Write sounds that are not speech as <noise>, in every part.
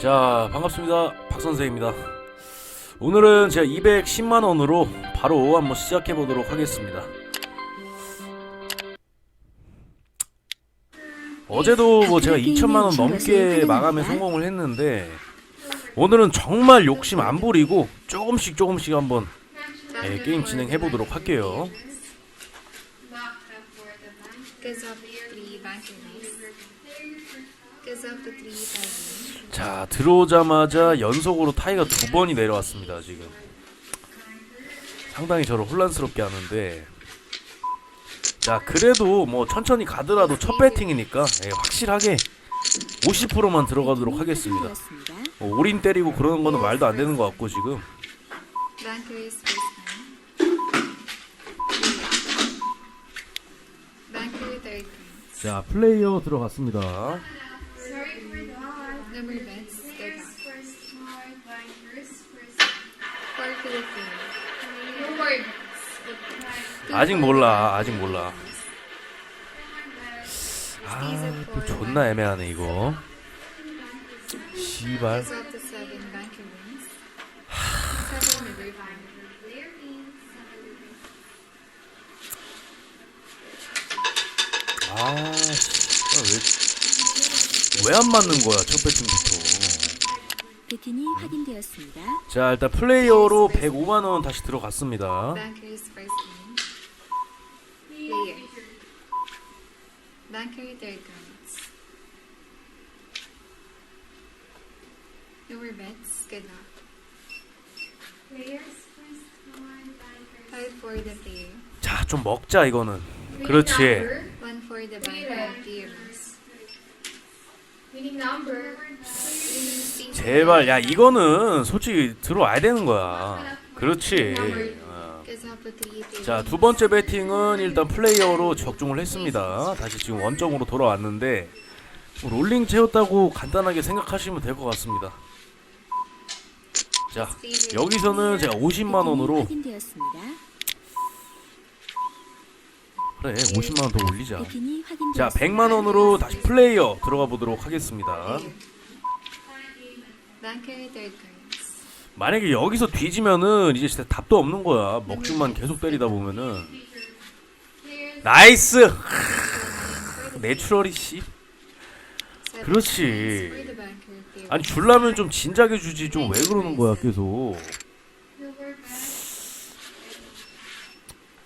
자 반갑습니다. 박선생입니다. 오늘은 제가 210만원으로 바로 한번 시작해 보도록 하겠습니다. 어제도 뭐 제가 2천만원 넘게 마감에 성공을 했는데 오늘은 정말 욕심 안 부리고 조금씩 조금씩 한번 예, 게임 진행해 보도록 할게요 자 들어오자마자 연속으로 타이가 두 번이 내려왔습니다 지금. 상당히 저를 혼란스럽게 하는데. 자 그래도 뭐 천천히 가더라도 첫 배팅이니까 예, 확실하게 50%만 들어가도록 하겠습니다. 뭐 올인 때리고 그러는 거는 말도 안 되는 것 같고 지금. 자 플레이어 들어갔습니다 Number bets. Third time. Four to the field. 아직 몰라 아직 몰라 아 또 존나 애매하네 이거 씨발. 아, 왜, 왜 안 맞는 거야, 첫 배팅부터. 배팅이 확인되었습니다. 자, 일단 플레이어로 105만원 다시 들어갔습니다. 자, 좀 먹자, 이거는. 그렇지. One for the bank players. Winning number. 제발, 야, 이거는 솔직히 들어와야 되는 거야. 그렇지. 어. Because of the three players. 자, 두 번째 배팅은 일단 플레이어로 적중을 했습니다. 다시 지금 원점으로 돌아왔는데, 뭐 롤링 채웠다고 간단하게 생각하시면 될 것 같습니다. 자, 여기서는 제가 50만원으로 확인되었습니다. 그래 50만 원 더 올리자. 자 확인되었습니다. 100만 원으로 다시 플레이어 들어가 보도록 하겠습니다. 만약에 여기서 뒤지면은 이제 진짜 답도 없는 거야. 먹줄만 계속 때리다 보면은 나이스. 하, 내추럴이 씨. 그렇지. 아니 줄라면 좀 진작에 주지 좀 왜 그러는 거야 계속.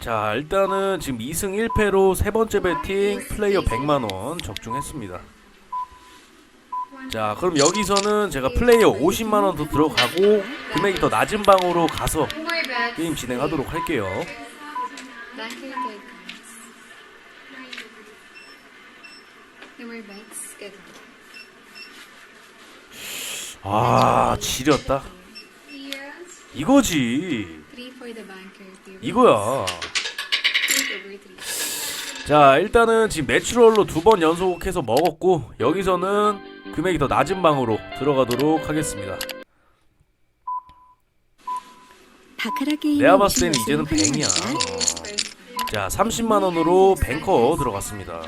자 일단은 지금 2승 1패로 세 번째 배팅 플레이어 100만 원 적중했습니다. 자 그럼 여기서는 제가 플레이어 50만 원 더 들어가고 금액이 더 낮은 방으로 가서. 게임 진행하도록 할게요. 아 지렸다. 이거지. 이거야. 자 일단은 지금 내추럴로 두 번 연속해서 먹었고 여기서는 금액이 더 낮은 방으로 들어가도록 하겠습니다. 내가 봤을 때는 이제는 100이야. First time. 자 30만 원으로 뱅커 들어갔습니다.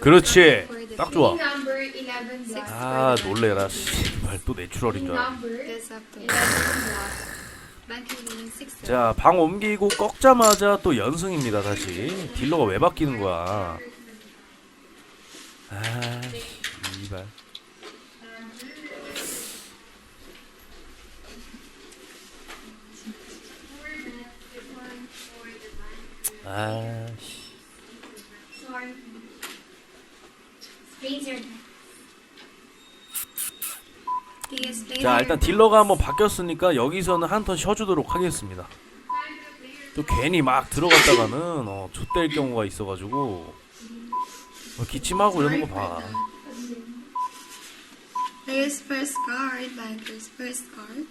그렇지. 딱 좋아. Winning number 11 black. 아 놀래라. 씨발 또 내추럴인 줄 알아. Number Because of the 11 black. bank release six. 자방 옮기고 꺾자마자 또 연승입니다 다시. 딜러가 왜 바뀌는 거야? 아 씨발. 아 씨. Sorry. Player. 자 일단 딜러가 한번 바뀌었으니까 여기서는 한 턴 쉬어주도록 하겠습니다. 또 괜히 막 들어갔다가는 어, 좆될 경우가 있어가지고 어, 기침하고 이러는 거 봐. Player's first card, banker's first card.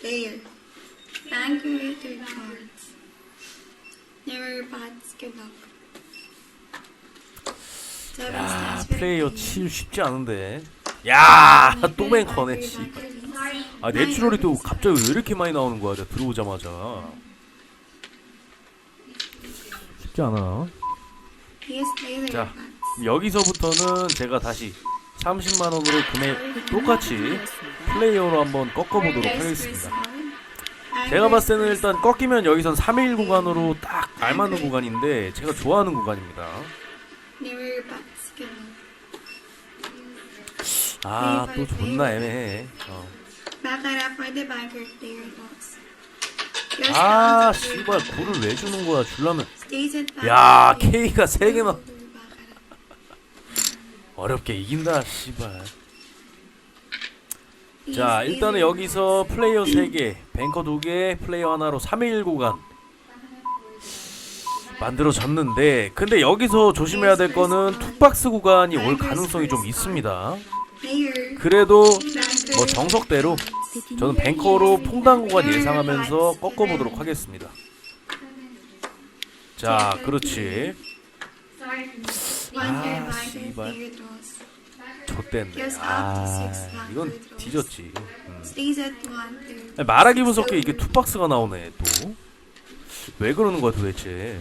Player. Banker, third cards. Never bats, good luck. 야 플레이어. 칠 쉽지 않은데. 야또 뱅커네 씨. Banker, 아 내추럴이 또 갑자기 왜 이렇게 많이 나오는 거야 들어오자마자 쉽지 않아 자. 여기서부터는 제가 다시 30만원으로 금액 똑같이. 플레이어로 한번 꺾어보도록 하겠습니다. 제가 봤을 때는 일단 꺾이면 여기선 3일 구간으로 딱 알맞는 구간인데 제가 좋아하는 구간입니다 아 또 존나 애매해 어. Baccarat for the banker player box. Your 아 씨발 굴을 왜 주는 거야 줄라면 야. K가 3개나 Baccarat. 어렵게 이긴다 씨발 자 일단은 여기서 플레이어 3개 뱅커 2개 플레이어 하나로 3일 구간 만들어졌는데 근데 여기서 조심해야 될 거는 투박스 구간이 올 가능성이 좀 있습니다. 그래도. 뭐 정석대로 저는 뱅커로 퐁당 구간 예상하면서 꺾어보도록 하겠습니다 자 그렇지 아, 씨발. 좆됐네 아 이건 뒤졌지 음. 말하기 무섭게 이게 투박스가 나오네 또 왜 그러는 거야 도대체.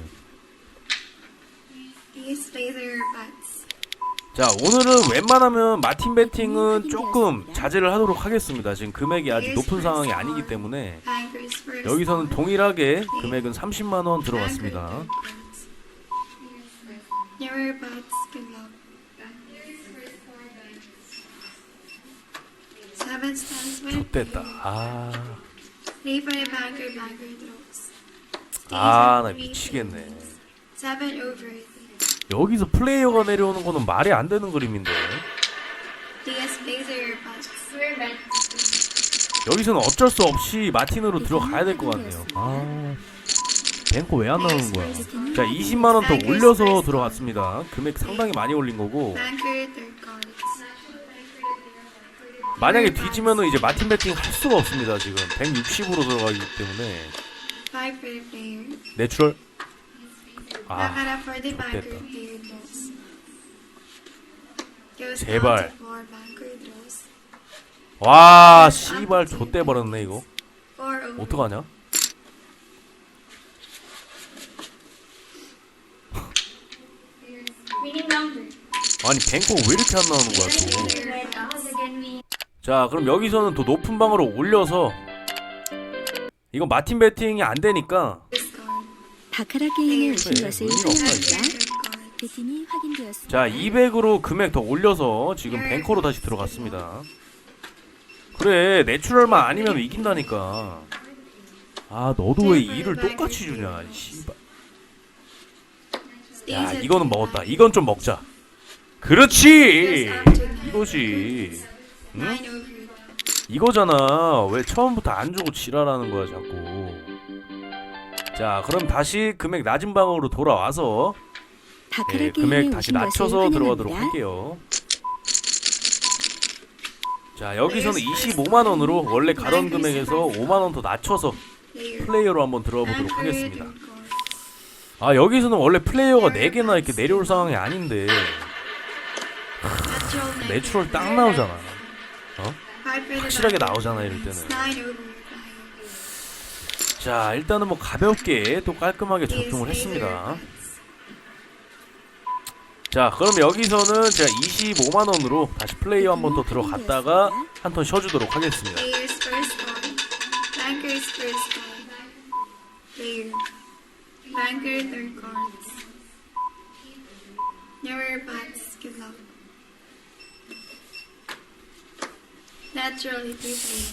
자 오늘은 웬만하면 마틴 배팅은 조금 자제를 하도록 하겠습니다 지금 금액이 아직 높은 상황이 아니기 때문에. 여기서는 동일하게 금액은 30만원 들어갔습니다 좆됐다 아... 아, 나 미치겠네. 여기서 플레이어가 내려오는 거는 말이 안 되는 그림인데. 여기서는 어쩔 수 없이 마틴으로 들어가야 될 것 같네요. 아... 뱅코 왜 안 나오는 거야? 자 20만 원 더 올려서 들어갔습니다. 금액 상당히 많이 올린 거고. 만약에 뒤지면은 이제 마틴 배팅 할 수가 없습니다 지금. 160으로 들어가기 때문에. 내추럴 아 for the banker. 제발. 와 씨발 좆대 버렸네 이거. 어떡하냐. 아니 뱅코 왜 이렇게 안 나오는 거야 we 또자 그럼 여기서는 더 높은 방으로 올려서 이거 마틴 배팅이 안 되니까. 바카라 게임에 오신 그래, 것을 환영합니다. 배틴이 확인되었습니다. 자 200으로 금액 더 올려서 지금 뱅커로 다시 들어갔습니다. 그래 내추럴만 아니면 이긴다니까. 아 너도 왜 일을 똑같이 주냐 이 씨발. 야 이거는. 먹었다. 이건 좀 먹자. 그렇지! 이거지. 응? 이거잖아. 왜 처음부터 안 주고 지랄하는 거야 자꾸 자 그럼 다시 금액 낮은 방으로 돌아와서 예, 금액 다시 낮춰서 들어가도록. 할게요 자 여기서는 25만 원으로 원래 가던 금액에서 5만 원 더 낮춰서 Player. 플레이어로 한번 들어가 보도록 Banker 하겠습니다. 아 여기서는 원래 플레이어가 4개나 이렇게 내려올 상황이 아닌데 nine. 내추럴 딱 나오잖아 the 확실하게. 나오잖아 이럴 때는. 자 일단은 뭐 가볍게 또 깔끔하게 적중을 했습니다. 자 그럼 여기서는 제가 25만원으로 다시 플레이어 한 번 더 들어갔다가 한 턴 쉬어주도록 하겠습니다.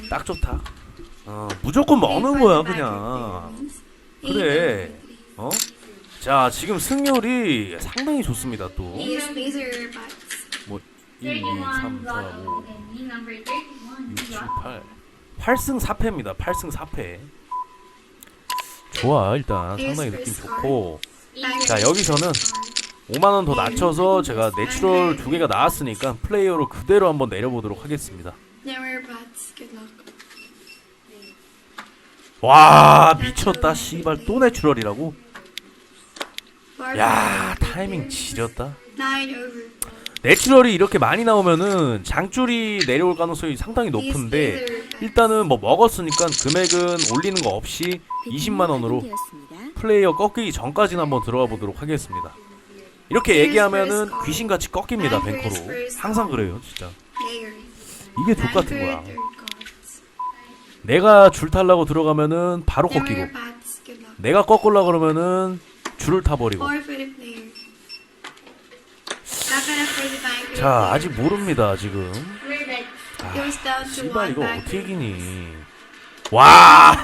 딱 좋다 어 무조건 먹는 거야 그냥. 그래. 어? 자 지금 승률이 상당히 좋습니다 또. 뭐 1, 2, 3, 31 4, got 5, and winning number 31. 6, 7, 8 8승 4패입니다. 8승 4패. 좋아 일단. 상당히 느낌 좋고. 자, 여기서는 first card. 5만원 더 낮춰서 제가 내추럴 두 개가 나왔으니까 플레이어로 그대로 한번 내려보도록 하겠습니다 Never buds. Good luck. 와 미쳤다 씨발 또 내추럴이라고 야 타이밍. 지렸다. 내추럴이 이렇게 많이 나오면은 장줄이 내려올 가능성이 상당히 높은데. 일단은 뭐 먹었으니까 금액은 올리는 거 없이 20만 원으로 확인되었습니다. 플레이어 꺾이기 전까지는 한번 들어가 보도록 하겠습니다. 이렇게 얘기하면은 귀신같이 꺾입니다 뱅커로 항상 그래요 진짜. 이게 족 같은 Banker, 거야. 내가 줄 타려고 들어가면은 바로 꺾이고. 내가 꺾으려 그러면은 줄을 타버리고. 자. 아직 모릅니다 지금 to 씨발 이거. 어떻게 이기니 와.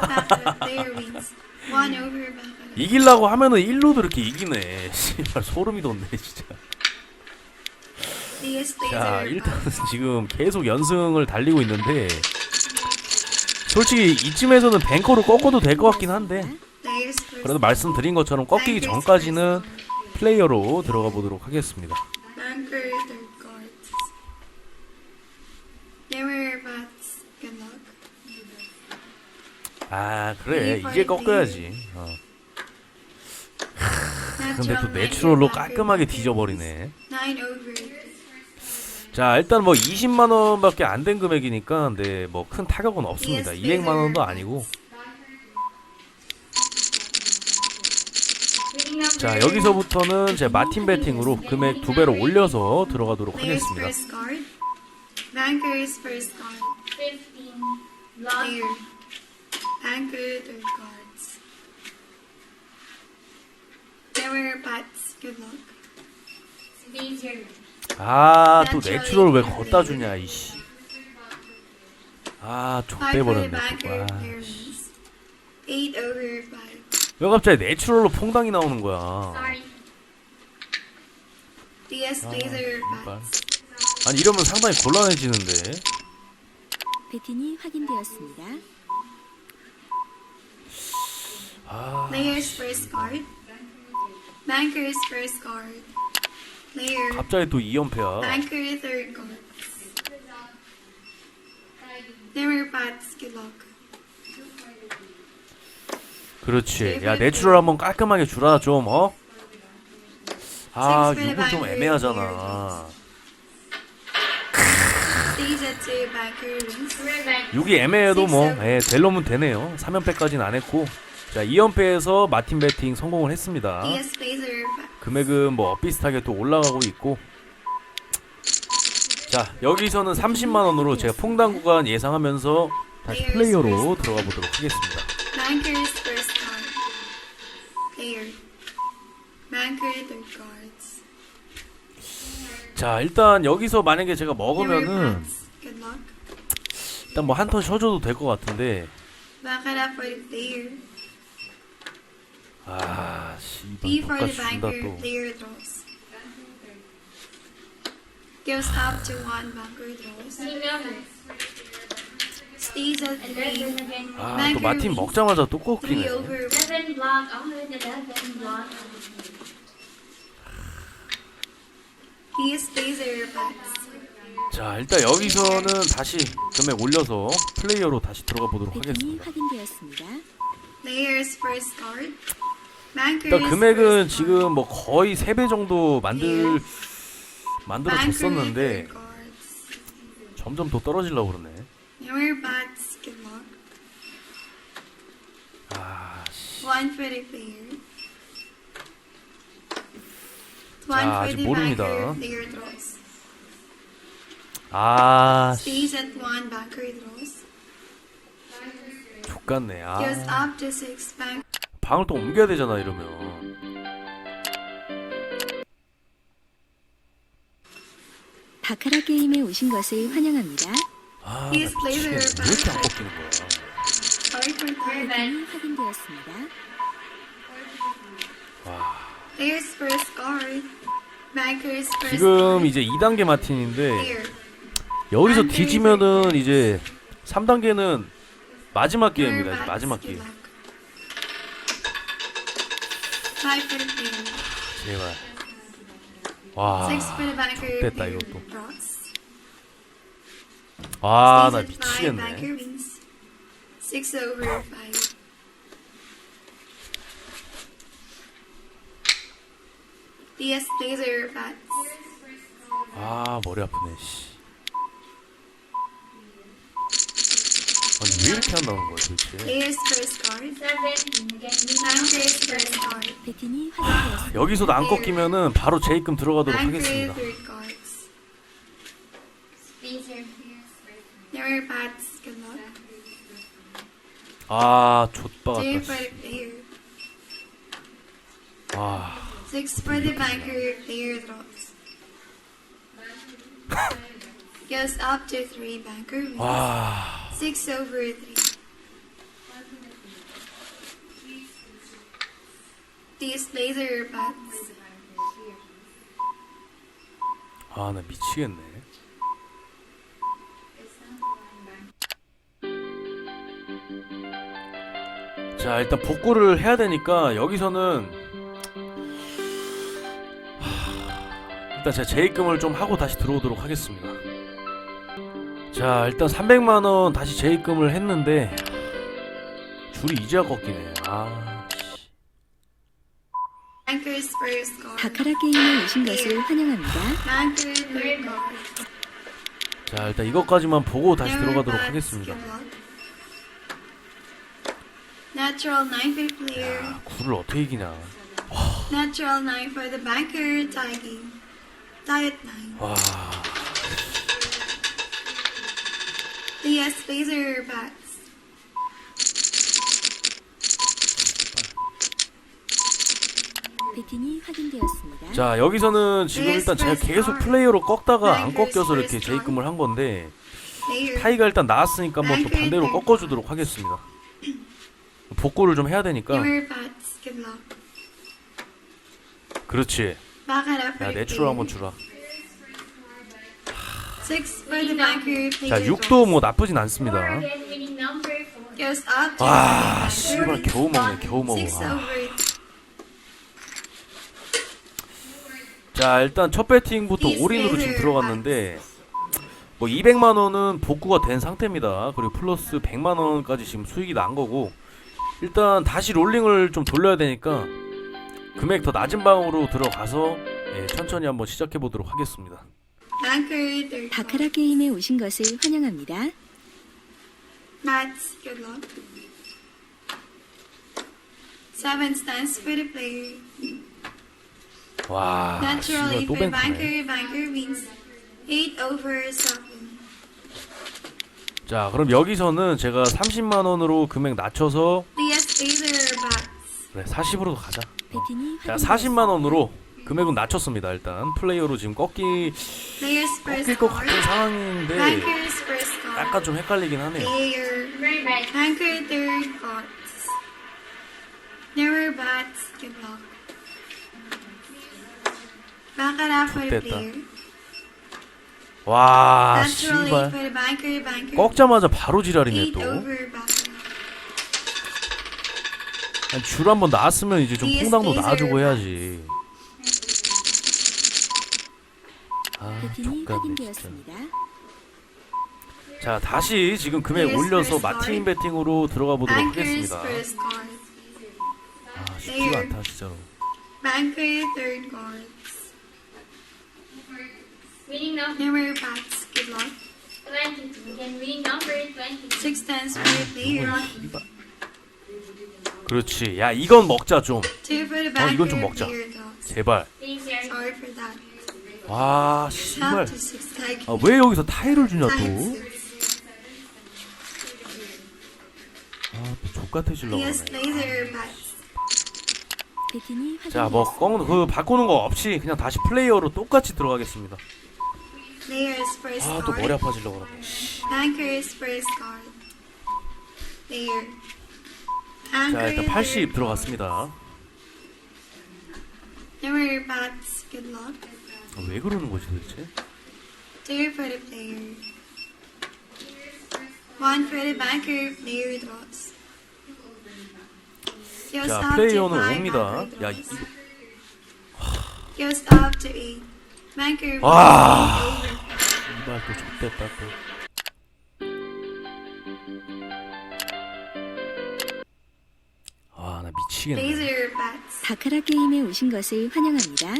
이기려고 하면은 1로도 이렇게 이기네 씨발 소름이 돋네 진짜 자 일단은. 지금 계속 연승을 달리고 있는데 솔직히 이쯤에서는 뱅커로 꺾어도 될 것 같긴 한데. 그래도 말씀드린 것처럼 꺾이기 전까지는 플레이어로 들어가 보도록 하겠습니다. 아 그래 이제 꺾어야지 어. 근데 또 내추럴로 깔끔하게 뒤져버리네. 자 일단 뭐 20만 원밖에 안 된 금액이니까 근데 뭐큰 타격은 없습니다 200만 원도 아니고 자 여기서부터는 제 마틴 배팅으로 금액 두 배로 올려서 들어가도록 하겠습니다 first card. Bankers first card. 15. Block. Player. Banker third cards. There were bats. Good luck. These are 아 또 내추럴 왜 걷다 주냐 이씨 아 족대 버렸네. 아. Eight over five. 왜 갑자기 내추럴로 퐁당이 나오는 거야 씨발. bats. 아니 이러면 상당히 곤란해지는데 배팅이 확인되었습니다. 아 Players first card. Bankers first card. 갑자기 또 2연패야 Banker third card. There were bats. Good luck. 그렇지 야 내추럴 한번 깔끔하게 주라 좀 어? 아 6은 좀 애매하잖아. 6이 애매해도 뭐 예, 될 놈은 되네요 3연패까지는 안 했고 자 2연패에서 마틴 배팅 성공을 했습니다. 금액은 뭐 비슷하게 또 올라가고 있고. 자 여기서는 30만 원으로 제가 퐁당 구간 예상하면서 다시 플레이어로 들어가 보도록 하겠습니다. 자 일단 여기서 만약에 제가 먹으면은. 일단 뭐 한 턴 쉬어줘도 될 것 같은데 Back it up for the player. 아 B for the banker. 또 Player draws. Goes up to one. Banker draws. Stays at three. 아 또 마틴 먹자마자 또 Three 꺾이네 over. Oh, eleven block. DS plays are bats. 자 일단 여기서는 다시 금액 올려서 플레이어로 다시 들어가 보도록 하겠습니다 확인되었습니다. Players first card. 일단 금액은 지금 뭐 거의 3배 정도 만들. 만들어졌었는데. 점점 더 떨어지려고 그러네. 아. 자, 아직 모릅니다. 아. 족같네 아 방을 또 옮겨야 되잖아 이러면 바카라 게임에 오신 것을 환영합니다. 아나 players 미치겠네 are 왜 이렇게 안 꺾이는 거야 Sorry for 확인되었습니다. First. Bankers first 지금. 이제 2단계 마틴인데. 여기서 안 뒤지면은 이제 3단계는 마지막 이제 bats. 마지막 게 player. 제발 와. 됐다, 이것도. draws. 아, 나 Stays at five. 미치겠네. 아, 머리 아프네, 씨. 아니 왜 이렇게 한다는 거야 도대체? First card. First card. 배팅이 확인되었습니다. 여기서도 안 꺾이면은 바로 재입금 들어가도록 하겠습니다. third cards. Space your Never bats. Good luck. 아 좆바 Two 같다. for the player. 아 Six for the banker. Player draws. Goes up to three. Banker wins. 와. Six over three. These laser bats. 아, 나 미치겠네. 자, 일단 복구를 해야 되니까 여기서는 하, 일단 제가 재입금을 좀 하고 다시 들어오도록 하겠습니다. 자, 일단 300만 원 다시 재입금을 했는데 줄이 이제야 꺾이네. 아. 씨. Banker's first card. 바카라 게임에 오신 것을 환영합니다. 자, 일단 이것까지만 보고 다시 들어가도록. 하겠습니다. Good luck. Natural 9 for the player. 야, 굴을 어떻게 이기냐. Natural 9 for the banker. Tie game. Diet 9. 와. DS laser bats. 배팅이 확인되었습니다. 자 여기서는 지금 일단 제가 계속 플레이어로 꺾다가 안 꺾여서 이렇게 재입금을 한 건데. 타이가 일단 나왔으니까 한번 또 반대로 꺾어주도록 하겠습니다 <clears throat> 복구를 좀 해야 되니까. 그렇지 야 내추럴 한번. 주라 6 for the banker. 자 Player 6도 뭐 나쁘진. 않습니다. Goes up to 와 the 씨발. 겨우 먹네 겨우 먹어 6 와. over 자 일단 첫 배팅부터 올인으로 지금 들어갔는데 뭐 200만 원은 복구가 된 상태입니다. 그리고 플러스 100만 원까지 지금 수익이 난 거고 일단 다시 롤링을 좀 돌려야 되니까 금액 더 낮은 방으로 들어가서 예, 천천히 한번 시작해 보도록 하겠습니다. 바카라 게임에 오신 것을 환영합니다. Mats. Good luck. 7 stands for the player. 와 Natural 씨발 8또 for the 뱅크네. banker. Banker wins. 8 over 7. 자 그럼 여기서는 제가 30만 원으로 금액 낮춰서 bats. 그래 40으로 가자. 배팅이 자 확인되었습니다. 40만 원으로 금액은 낮췄습니다. 일단 플레이어로 지금 꺾기 꺾일 것 같은. 상황인데. 약간 좀 헷갈리긴 하네요. 됐다. 와 Natural 8 씨발. 꺾자마자 바로 지랄이네 8 또. 줄 한번 나왔으면 이제 좀 퐁당도 나와주고 해야지. 아 배팅이 족같네 진짜. 확인되었습니다. 자 다시 지금 금액 올려서 마틴 배팅으로 들어가 보도록 Banker's 하겠습니다. first card. 아 쉽지가 않다 진짜로. Banker third cards. Reading number Never bats. Good luck. 22. Again, reading number 22. Six stands for the player. 그렇지. 야 이건 먹자 좀. Two for the 어, banker. 이건 좀 먹자. player. 제발. Space your Sorry for that. 와 six tag. 아왜 여기서 타일을 주냐 또? Six. 아또 족같아지려고 Yes, 그러네. laser bats. 배팅이 자뭐 확인되었습니다. 꺾그 바꾸는 거 없이 그냥 다시 플레이어로 똑같이 들어가겠습니다. 아 또 머리. 아파지려고 그러네. 자 일단 80 들어갔습니다. Never bats. Good luck. 아, 왜 그러는 거지 도대체? Two for the player. One the banker. Player draws. Goes 자 to 플레이어는 five. 옵니다. Banker 야 draws. 이, Goes up to eight. Banker. 와. over. 이발 또 족됐다 또. 아 나 미치겠네. Laser bats. 바카라 게임에 오신 것을 환영합니다.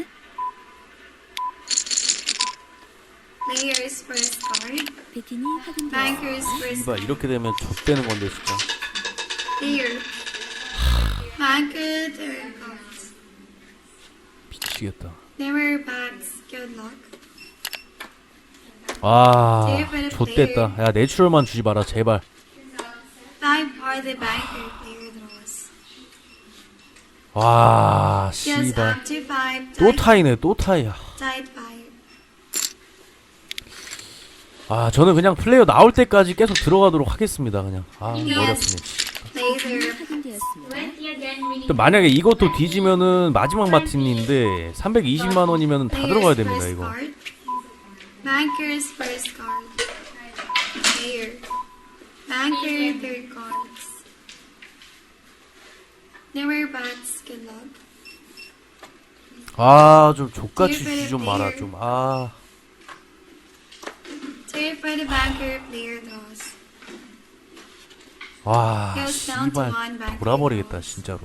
First card. 배팅이 확인되었습니다. Bankers first 이봐 이렇게 되면 좆되는 건데 진짜. player. Banker third cards. 미치겠다. Never bats. Good luck. 아, 좆됐다. 야 내추럴만 주지 마라 제발. Five are the banker player draws. 와, Yes, 씨발. up to five. 또 타이네, 또 타이야. Tied five. 아, 저는 그냥 플레이어 나올 때까지 계속 들어가도록 하겠습니다. 그냥. 아, 머리 아프네. Laser. 확인되었습니다. 20 again, winning 또 만약에 이것도 뒤지면은 마지막 마틴인데 320만 원이면 다 들어가야 됩니다, 이거. first card. Bankers first card. Player. Banker third cards. Never bats. Good luck. 아, 좀 족같이 주지 좀 마라, 좀. 아. Two for the banker player draws. 와, Goes down to 씨발. 돌아버리겠다, 진짜로.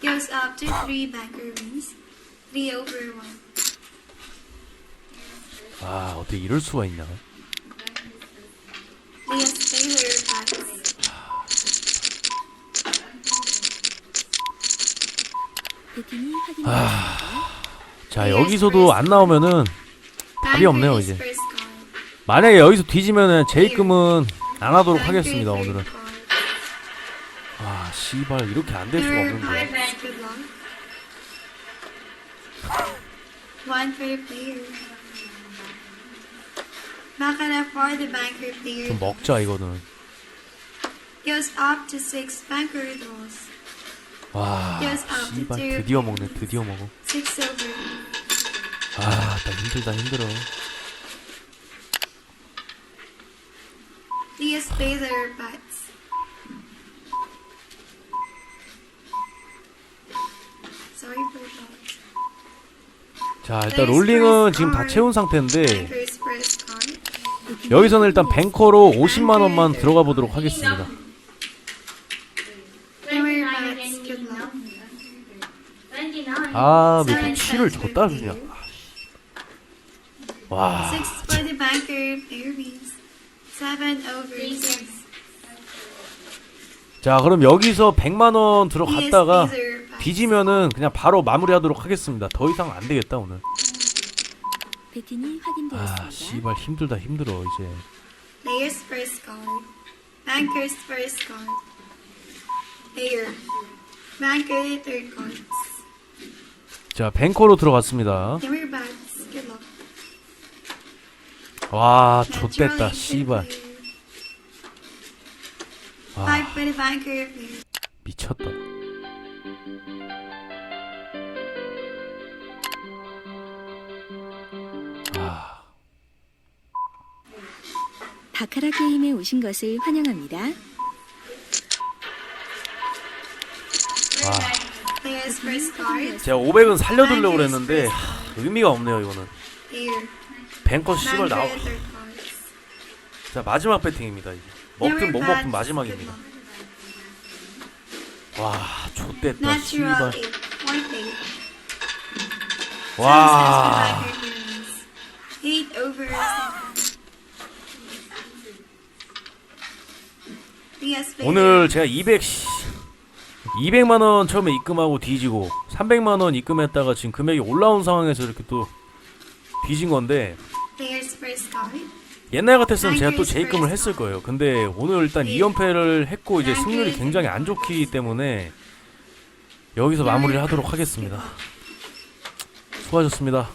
Goes up to three banker wins. Three over one. 아, 어떻게 이럴 수가 있냐. 확인되었습니다. 자, 여기서도 안 나오면은 답이 없네요, 이제. 만약에 여기서 뒤지면은 제 입금은 안 하도록 하겠습니다, 오늘은. 아, 씨발, 이렇게 안 될 수가 없는데. 좀 먹자, 이거는. 와, 씨발. 드디어 먹네, 드디어 먹어. Six over. 아, 나 힘들다, 힘들어. These laser bats. Sorry for that. 자, 일단 롤링은 지금 다 채운 상태인데, 여기서는 일단. 뱅커로 50만 원만 들어가 보도록 하겠습니다. 29 bats. again, Good winning luck. number 29. 아, 왜 이렇게 치를 줬다 주냐. 와, Six for the banker player wins. Seven. 자, 그럼 여기서 100만원 These 들어갔다가. 뒤지면은 그냥 바로 마무리하도록 하겠습니다. 더 이상 안 되겠다, 오늘. 아, 확인되었습니다. 씨발, 힘들다, 힘들어, 이제. Players first card. Bankers first card. Player. Banker third cards. 자, 뱅커로 들어갔습니다. 와, 좆됐다, good 씨발. 와. 미쳤다. 아, 바카라 게임에 오신 것을 환영합니다. Card. 제가 500은 살려두려고 그랬는데, 하, 의미가 없네요, 이거는. 뱅커 씨발 cards. 자, 마지막 배팅입니다, 이제. 먹든 못 먹든 마지막입니다. 와, Natural 씨발. 와. 오늘 제가 200 200만 원 처음에 입금하고 뒤지고 300만 원 입금했다가 지금 금액이 올라온 상황에서 이렇게 또 뒤진 건데. 옛날 같았으면 제가 또 재입금을 했을 거예요. 근데 오늘 일단 2연패를 했고 이제 승률이 굉장히 안 좋기 때문에 여기서 마무리를 하도록 하겠습니다. 수고하셨습니다.